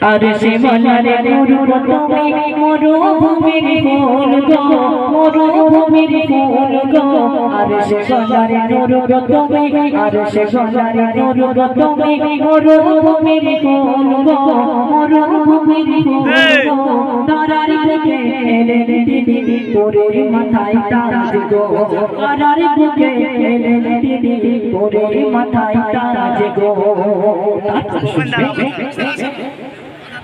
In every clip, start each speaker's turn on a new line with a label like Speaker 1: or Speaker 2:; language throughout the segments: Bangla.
Speaker 1: আর সে বলারে মরুব তুমি মরুভূমির ফুল গো মরুভূমির ফুল গো আর সে বলারে মরুব তুমি আর সে বলারে মরুব তুমি মরুভূমির ফুল গো মরুভূমির ফুল গো তারার থেকে এলেন দিদি তোরে মাথায় তাজ গো। তারার থেকে এলেন দিদি তোরে মাথায় তাজ গো।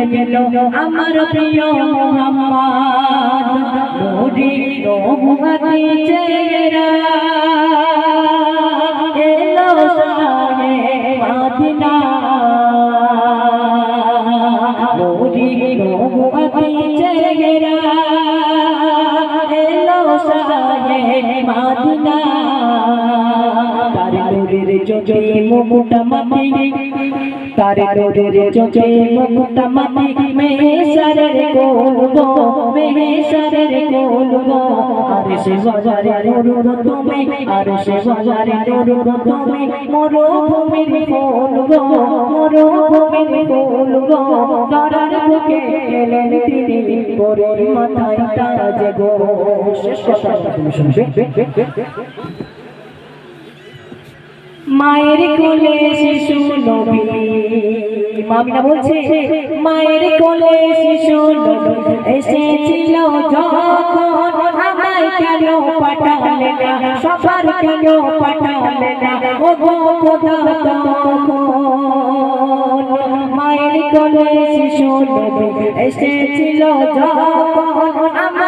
Speaker 1: গুজিয়ে গেল আমার প্রিয় মোহাম্মদ। নূরি নবুয়তি চেহারা। এলো সায়ে মদিনা নবুয়তি চেহারা এলো সায়ে মদিনা নূরের চোখে মুকুটা মাটি তার নূরের চোখে মুকুটা মাটি মেহেশারের কোল গো মেহেশারের কোল গো আর সে বাজারে নূর তুমি আর সে বাজারে নূর তুমি মরুভূমির ফুল গো মরুভূমির ফুল গো তারার বুকে এলেন তিনি পরে মাথায় তাজ গো শেষ কথা শুনবে মায়ের কোলে শিশু নবী। মামিনা বলছে, মায়ের কোলে শিশু এসেছিল যখন মায়ের কোলে শিশু নবী এসেছিল যখন